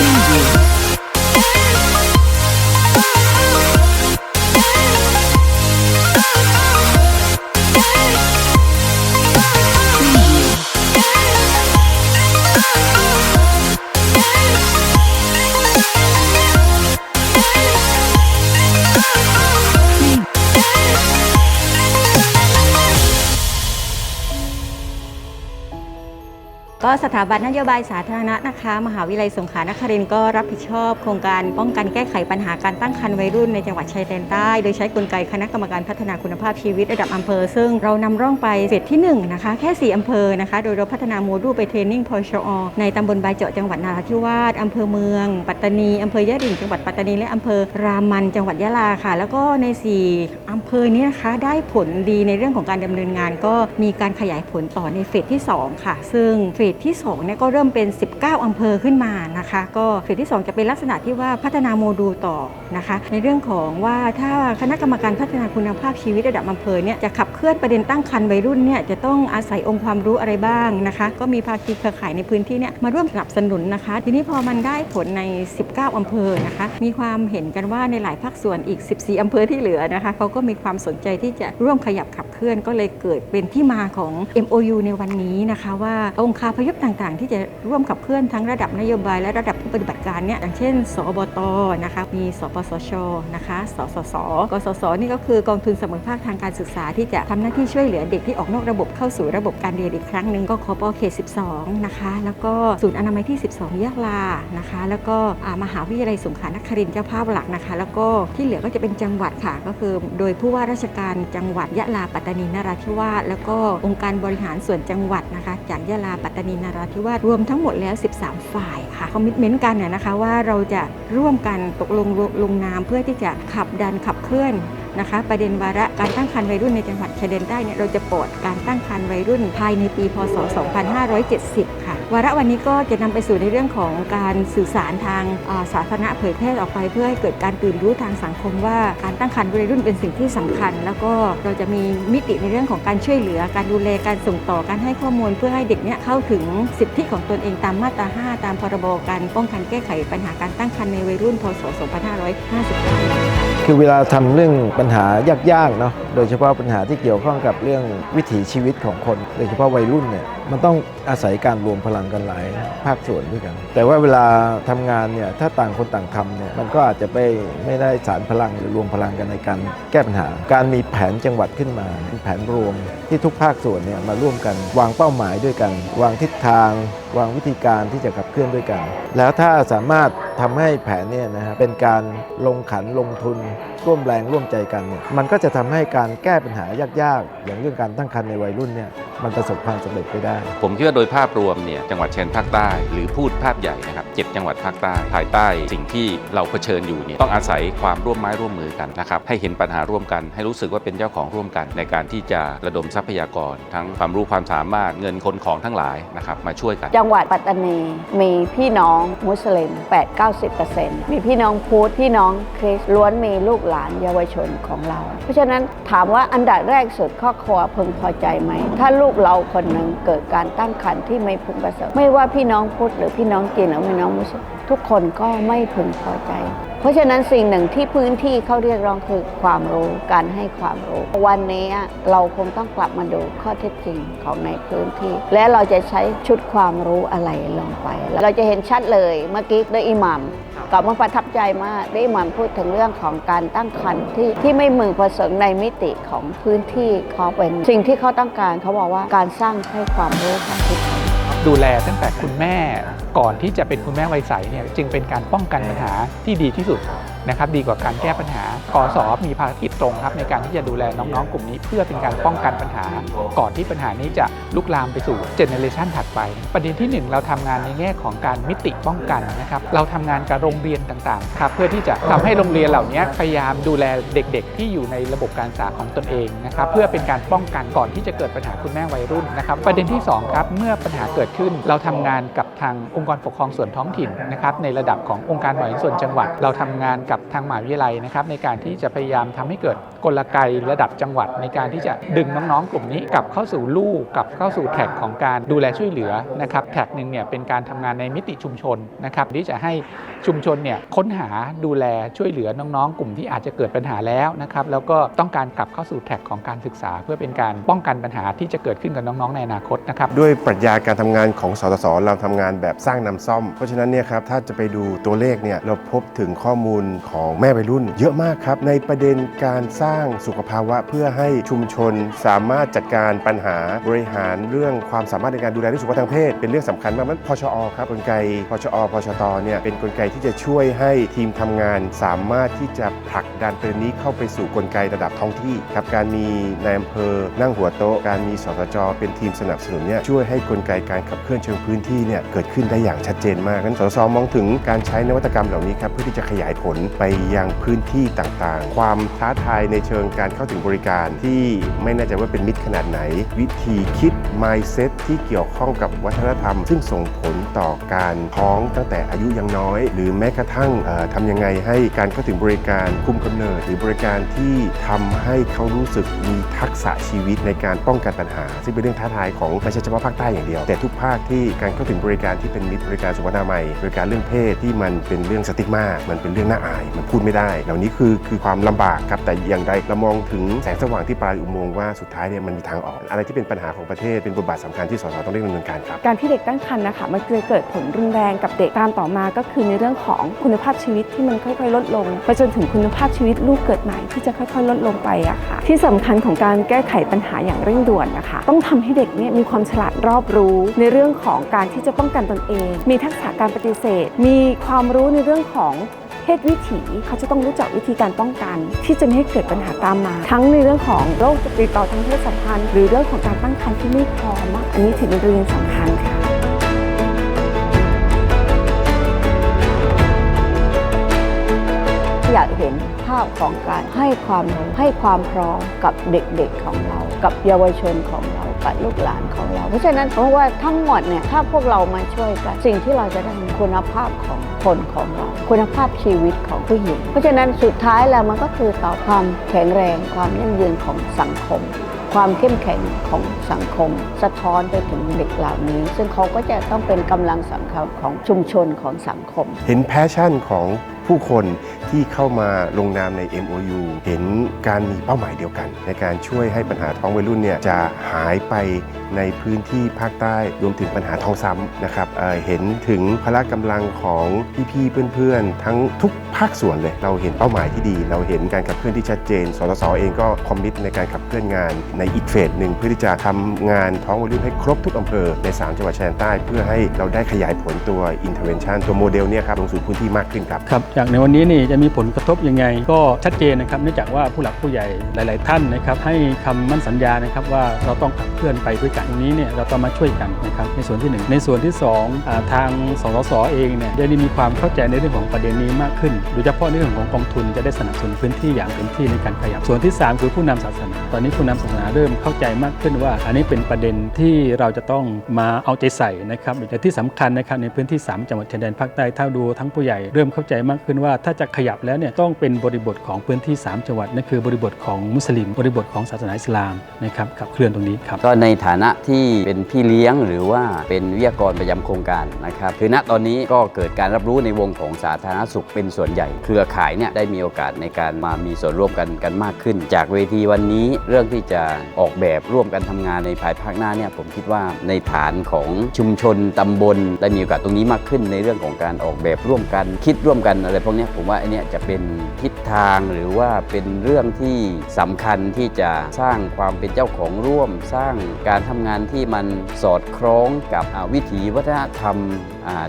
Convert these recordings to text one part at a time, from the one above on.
You. ก็สถาบันนโยบายสาธารณะนะคะ มหาวิทยาลัยสงขลานครินทร์ก็รับผิดชอบ โครงการป้องกันแก้ไขปัญหาการตั้งครรภ์วัยรุ่นในจังหวัดชายแดนใต้ โดยใช้กลไกคณะกรรมการพัฒนาคุณภาพชีวิตระดับอำเภอ ซึ่งเรานำร่องไปเฟสที่1นะคะแค่ 4อำเภอนะคะ โดยเราพัฒนาโมดูลไปเทรนนิ่งพชอในตำบลบายเจาะจังหวัดนราธิวาสอำเภอเมือง ปัตตานีอำเภอยะริ่งจังหวัดปัตตานีและอำเภอรามันจังหวัดยะลาค่ะ แล้วก็ใน 4อำเภอนี้นะคะได้ผลดีในเรื่องของการดำเนินงาน ก็มีการขยายผลต่อในเฟสที่ 2 ค่ะ ซึ่งเฟสที่2เนี่ยก็เริ่มเป็น 19 อำเภอขึ้นมานะคะ ก็เฟสที่ 2 จะเป็นลักษณะที่ว่าพัฒนาโมดูลต่อนะคะ ในเรื่องของว่าถ้าคณะกรรมการพัฒนาคุณภาพชีวิตระดับอำเภอเนี่ยจะขับเคลื่อนประเด็นตั้งครรภ์วัยรุ่นเนี่ยจะต้องอาศัยองค์ความรู้อะไรบ้างนะคะ ก็มีภาคีเครือข่ายในพื้นที่เนี่ยมาร่วมสนับสนุนนะคะ ทีนี้พอมันได้ผลใน 19 อำเภอนะคะ มีความเห็นกันว่าในหลายภาคส่วนอีก 14 อำเภอที่เหลือนะคะเขาก็มีความสนใจที่จะร่วมขยับขับเคลื่อนก็เลยเกิดเป็นที่มาของ MOU ในวันนี้นะคะว่าองค์คาพยพต่างๆ ที่จะร่วมขับเคลื่อนทั้งระดับนโยบายและระดับผู้ปฏิบัติการเนี่ยอย่างเช่น สอบตนะคะมีสปสชนะคะสสสกสศนี่ก็คือกองทุนเสมอภาคทางการศึกษาที่จะทำหน้าที่ช่วยเหลือเด็กที่ออกนอกระบบเข้าสู่ระบบการเรียนอีกครั้งหนึ่งก็คอปเขต12 นะคะ แล้วก็ศูนย์อนามัยที่ 12ยะลานะคะ แล้วก็มหาวิทยาลัยสงขลานครินทร์เจ้าภาพหลักนะคะ แล้วก็ที่เหลือก็จะเป็นจังหวัดค่ะ ก็คือโดยผู้ว่าราชการจังหวัดยะลาปัตตานีนราธิวาสแล้วก็องค์การบริหารส่วนจังหวัดนะคะ จากยะลาปัตตานีนราธิวาสรวมทั้งหมดแล้ว 13 ฝ่ายค่ะคอมมิชเมนต์กันน่ยนะคะว่าเราจะร่วมกันตกลงลงนามเพื่อที่จะขับดันขับเคลื่อนนะคะประเด็นวาระการตั้งครรภ์วัยรุ่นในจังหวัดชายแดนใต้เนี่ยเราจะปลดการตั้งครรภ์วัยรุ่นภายในปี พศ 2570 ค่ะ วาระวันนี้ก็จะนำไปสู่ในเรื่องของการสื่อสารทางาสาธารณะเผยแพร่ออกไปเพื่อให้เกิดการตื่นรู้ทางสังคมว่าการตั้งครรภ์วัยรุ่นเป็นสิ่งที่สำคัญ แล้วก็เราจะมีมิติในเรื่องของการช่วยเหลือ การดูแลการส่งต่อการให้ข้อมูล เพื่อให้เด็กเนี่ยเข้าถึงสิทธิของตนเองตามมาตรา 5 ตามพรบการป้องกันแก้ไขปัญหาการตั้งครรภ์ในวัยรุ่นพศ 2559คือเวลาทำเรื่องปัญหายากๆเนาะ โดยเฉพาะปัญหาที่เกี่ยวข้องกับเรื่องวิถีชีวิตของคน โดยเฉพาะวัยรุ่นเนี่ย มันต้องอาศัยการรวมพลังกันหลายภาคส่วนด้วยกัน แต่ว่าเวลาทำงานเนี่ยถ้าต่างคนต่างทำเนี่ยมันก็อาจจะไปไม่ได้สารพลังหรือรวมพลังกันในการแก้ปัญหา การมีแผนจังหวัดขึ้นมาเป็นแผนรวมที่ทุกภาคส่วนเนี่ยมาร่วมกันวางเป้าหมายด้วยกัน วางทิศทางวางวิธีการที่จะขับเคลื่อนด้วยกัน แล้วถ้าสามารถทำให้แผนเนี่ยนะฮะเป็นการลงขันลงทุน ร่วมแรงร่วมใจกันเนี่ยมันก็จะทำให้การแก้ปัญหายากๆ อย่างเรื่องการตั้งครรภ์ในวัยรุ่นเนี่ยมันประสบความสำเร็จไปได้ ผมคิดว่าโดยภาพรวมเนี่ยจังหวัดชายแดนภาคใต้ หรือพูดภาพใหญ่นะครับ เจ็ดจังหวัดภาคใต้ภายใต้ สิ่งที่เราเผชิญอยู่เนี่ยต้องอาศัยความร่วมไม้ร่วมมือกันนะครับให้เห็นปัญหาร่วมกัน ให้รู้สึกว่าเป็นเจ้าของร่วมกัน ในการที่จะระดมทรัพยากร ทั้งความรู้ความสามารถเงินคนของทั้งหลายนะครับมาช่วยกัน จังหวัดปัตตานีมีพี่น้องมุสลิม 8-90%มีพี่น้องพุทธพี่น้องคริสต์ล้วนมีลูกหลานเยาวชนของเรา เพราะฉะนั้นถามว่าอันดับแรกสุดครอบครัวพึงพอใจไหม ถ้าลูกเราคนหนึ่งเกิดการตั้งครรภ์ที่ไม่พึงประสริฐไม่ว่าพี่น้องพุทธหรือพี่น้องจีนหรือพี่น้องมุสลิมทุกคนก็ไม่พึงพอใจ เพราะฉะนั้นสิ่งหนึ่งที่พื้นที่เขาเรียกร้องคือความรู้การให้ความรู้ วันนี้เราคงต้องกลับมาดูข้อเท็จจริงของในพื้นที่ และเราจะใช้ชุดความรู้อะไรลงไป เราจะเห็นชัดเลยเมื่อกี้ได้อิหมัมกับมันประทับใจมากได้อิหมัมพูดถึงเรื่องของการตั้งครรภ์ที่ที่ไม่มึงผสมในมิติของพื้นที่เขาเป็นสิ่งที่เขาต้องการเขาบอกว่าการสร้างให้ความรู้ของทุกคนดูแลตั้งแต่คุณแม่ ก่อนที่จะเป็นคุณแม่วัยใสเนี่ยจึงเป็นการป้องกันปัญหาที่ดีที่สุด นะครับดีกว่าการแก้ปัญหากสมีภารกิจตรงครับในการที่จะดูแลน้องๆ กลุ่มนี้ เพื่อเป็นการป้องกันปัญหา ก่อนที่ปัญหานี้จะลุกลามไปสู่เจเนเรชันถัดไป ประเด็นที่ 1 เราทำงานในแง่ของการมิติป้องกันนะครับเราทำงานกับโรงเรียนต่างๆครับเพื่อที่จะทำให้โรงเรียนเหล่านี้พยายามดูแลเด็กๆ ที่อยู่ในระบบการศึกษาของตนเองนะครับเพื่อเป็นการป้องกันก่อนที่จะเกิดปัญหาคุณแม่วัยรุ่นนะครับประเด็นที่สองครับเมื่อปัญหาเกิดขึ้น เราทำงานกับทางองค์กรปกครองส่วนท้องถิ่นนะครับในระดับขององค์การบริหารส่วนจังหวัด เราทำงานกับกับทางมหาวิทยาลัยนะครับในการที่จะพยายามทำให้เกิดกลไกระดับจังหวัด ในการที่จะดึงน้องๆ กลุ่มนี้กลับเข้าสู่ลู่กลับเข้าสู่แท็กของการดูแลช่วยเหลือนะครับแท็กหนึ่งเนี่ยเป็นการทำงานในมิติชุมชนนะครับที่จะให้ชุมชนเนี่ยค้นหาดูแลช่วยเหลือน้องๆ กลุ่มที่อาจจะเกิดปัญหาแล้วนะครับแล้วก็ต้องการกลับเข้าสู่แท็กของการศึกษา เพื่อเป็นการป้องกันปัญหาที่จะเกิดขึ้นกับน้องๆ ในอนาคตนะครับด้วยปรัชญาการทำงานของสสสเราทำงานแบบสร้างนำซ่อม เพราะฉะนั้นเนี่ยครับถ้าจะไปดูตัวเลขเนี่ยเราพบถึงข้อมูลของแม่วัยรุ่น เยอะมากครับในประเด็นการสร้างสุขภาวะเพื่อให้ชุมชนสามารถจัดการปัญหาบริหารเรื่องความสามารถในการดูแลเรื่องสุขภาพทางเพศ เป็นเรื่องสำคัญมากมันพชอครับกลไกพชอพชตเนี่ยเป็นกลไกที่จะช่วยให้ทีมทำงานสามารถที่จะผลักดันประเด็นนี้เข้าไปสู่กลไกระดับท้องที่ครับการมีนายอำเภอนั่งหัวโต๊ะการมีสสจเป็นทีมสนับสนุนเนี่ยช่วยให้กลไกการขับเคลื่อนเชิงพื้นที่เนี่ยเกิดขึ้นได้อย่างชัดเจนมากนั้นสสมองถึงการใช้นวัตกรรมเหล่านี้ครับเพื่อที่จะขยายผลไปยังพื้นที่ต่างๆ ความท้าทายในเชิงการเข้าถึงบริการที่ไม่แน่ใจว่าเป็นมิตรขนาดไหน วิธีคิด mindset ที่เกี่ยวข้องกับวัฒนธรรม ซึ่งส่งผลต่อการท้องตั้งแต่อายุยังน้อย หรือแม้กระทั่งเอ่อทำยังไงให้การเข้าถึงบริการคุมกำเนิด หรือบริการที่ทำให้เขารู้สึกมีทักษะชีวิตในการป้องกันปัญหา ซึ่งเป็นเรื่องท้าทายของไม่ใช่เฉพาะภาคใต้อย่างเดียว แต่ทุกภาคที่การเข้าถึงบริการที่เป็นมิตรบริการสุขอนามัยบริการเรื่องเพศที่มันเป็นเรื่องสติ๊กมามันเป็นเรื่องน่าอายมันพูดไม่ได้เหล่านี้คือคือความลำบากครับแต่อย่างใดเรามองถึงแสงสว่างที่ปลายอุโมงค์ว่าสุดท้ายเนี่ยมันมีทางออกอะไรที่เป็นปัญหาของประเทศเป็นบทบาทสำคัญที่สสต้องเร่งดำเนินการครับการที่เด็กตั้งครรภ์นะคะมันจะเกิดผลรุนแรงกับเด็กตามต่อมาก็คือในเรื่องของคุณภาพชีวิตที่มันค่อยๆ ลดลงไปจนถึงคุณภาพชีวิตลูกเกิดใหม่ที่จะค่อยๆ ลดลงไปอะค่ะที่สำคัญของการแก้ไขปัญหาอย่างเร่งด่วนนะคะต้องทำให้เด็กเนี่ยมีความฉลาดรอบรู้ ในเรื่องของการที่จะป้องกันตนเอง มีทักษะการปฏิเสธ มีความรู้ในเรื่องของ ศวิถี เขาจะต้องรู้จักวิธีการป้องกัน ที่จะไม่ให้เกิดปัญหาตามมา ทั้งในเรื่องของโรคติดต่อทางเพศสัมพันธ์ หรือเรื่องของการตั้งครรภ์ที่ไม่พร้อมอะอันนี้ถือเป็นประเด็นสำคัญค่ะอยากเห็นภาพของการให้ความรู้ให้ความพร้อมกับเด็กๆของเรา กับเยาวชนของเรากับลูกหลานของเรา เพราะฉะนั้นเพราะว่าทั้งหมดเนี่ยถ้าพวกเรามาช่วยกันสิ่งที่เราจะได้คุณภาพของ คนของเรา คุณภาพชีวิตของผู้หญิง เพราะฉะนั้นสุดท้ายแล้วมันก็คือต่อความแข็งแรงความยั่งยืนของสังคม ความเข้มแข็งของสังคม สะท้อนไปถึงเด็กเหล่านี้ ซึ่งเขาก็จะต้องเป็นกำลังสำคัญของชุมชนของสังคม เห็นแพชชั่นของผู้คนที่เข้ามาลงนามใน MOU เห็น การมีเป้าหมายเดียวกัน ในการช่วยให้ปัญหาท้องวัยรุ่นเนี่ยจะหายไปในพื้นที่ภาคใต้รวมถึงปัญหาท้องซ้ำนะครับเเห็นถึงพละกำลังของพี่ๆเพื่อนๆ ทั้งทุกภาคส่วนเลย เราเห็นเป้าหมายที่ดี เราเห็นการขับเคลื่อนที่ชัดเจน สสสเองก็คอมมิตในการขับเคลื่อนงานในอีกเฟสหนึ่งเพื่อที่จะทำงานท้องวัยรุ่นให้ครบทุกอำเภอใน 3 จังหวัดชายแดนใต้ เพื่อให้เราได้ขยายผลตัว intervention ตัวโมเดลเนี่ยครับลงสู่พื้นที่มากขึ้นครับครับจากในวันนี้นี่จะมีผลกระทบยังไง ก็ชัดเจนนะครับเนื่องจากว่าผู้หลักผู้ใหญ่หลาย ๆ ท่านนะครับให้คำมั่นสัญญานะครับว่าเราต้องขับเคลื่อนไปด้วยกันตรงนี้เนี่ยเราต้องมาช่วยกันนะครับในส่วนที่หนึ่งในส่วนที่สองอทางสสสเองเนี่ยได้มีความเข้าใจในเรื่องของประเด็นนี้มากขึ้นโดยเฉพาะในเรื่องของกองทุนจะได้สนับสนุนพื้นที่อย่างเต็มที่ในการขยับส่วนที่สามคือผู้นำศาสนา ตอนนี้ผู้นำศาสนาเริ่มเข้าใจมากขึ้นว่า อันนี้เป็นประเด็นที่เราจะต้องมาเอาใจใส่นะครับแต่ที่สำคัญนะครับในพื้นที่ 3 จังหวัดชายแดนภาคใต้ถ้าดูทั้งผู้ใหญ่เริ่มเข้าใจมากขึ้นว่าถ้าจะขยับแล้วเนี่ยต้องเป็นบริบทของพื้นที่ 3 จังหวัดนั่นคือบริบทของมุสลิม บริบทของศาสนาอิสลามนะครับขับเคลื่อนตรงนี้ครับก็ในฐานะที่เป็นพี่เลี้ยงหรือว่าเป็นวิทยากรประจำโครงการนะครับคือณตอนนี้ก็เกิดการรับรู้ในวงของสาธารณสุขเป็นส่วนใหญ่ เครือข่ายเนี่ยได้มีโอกาสในการมามีส่วนร่วมกันกันมากขึ้น จากเวทีวันนี้เรื่องที่จะออกแบบร่วมกันทำงานในภายภาคหน้าเนี่ยผมคิดว่าในฐานของชุมชนตำบล ได้มีโอกาสตรงนี้มากขึ้นในเรื่องของการออกแบบร่วมกัน คิดร่วมกันอะไรพวกนี้ผมว่าอเนี้ยจะเป็นทิศทางหรือว่าเป็นเรื่องที่สำคัญที่จะสร้างความเป็นเจ้าของร่วม สร้างการทำงานที่มันสอดคล้องกับวิถีวัฒนธรรม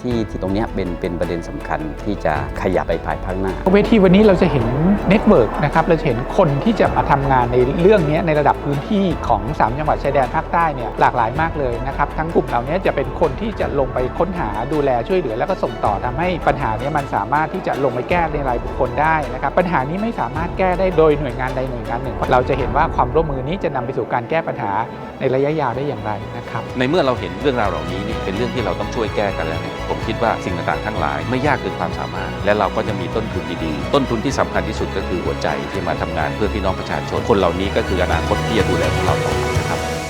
ที่ที่ตรงเนี้ยเป็นเป็นประเด็นสำคัญที่จะขยับไปภายภาคหน้าเวทีวันนี้เราจะเห็นเน็ตเวิร์กนะครับเราจะเห็นคนที่จะมาทำงานในเรื่องนี้ในระดับพื้นที่ของ 3 จังหวัดชายแดนภาคใต้เนี่ยหลากหลายมากเลยนะครับทั้งกลุ่มเหล่านี้จะเป็นคนที่จะลงไปค้นหาดูแลช่วยเหลือ แล้วก็ส่งต่อทำให้ปัญหาเนี้มันสามารถที่จะลงไปแก้ในรายบุคคลได้นะครับปัญหานี้ไม่สามารถแก้ได้โดยหน่วยงานใดหน่วยงานหนึ่ง เราจะเห็นว่าความร่วมมือนี้จะนำไปสู่การแก้ปัญหาในระยะยาวได้อย่างไรนะครับในเมื่อเราเห็นเรื่องราวเหล่านี้นี่เป็นเรื่องที่เราต้องช่วยแก้กันและเนี่ยผมคิดว่าสิ่งต่างๆทั้งหลายไม่ยากเกินความสามารถ และเราก็จะมีต้นทุนดีๆ ต้นทุนที่สำคัญที่สุดก็คือหัวใจที่มาทำงานเพื่อพี่น้องประชาชน คนเหล่านี้ก็คืออนาคตที่จะดูแลพวกเราต่อไปนะครับ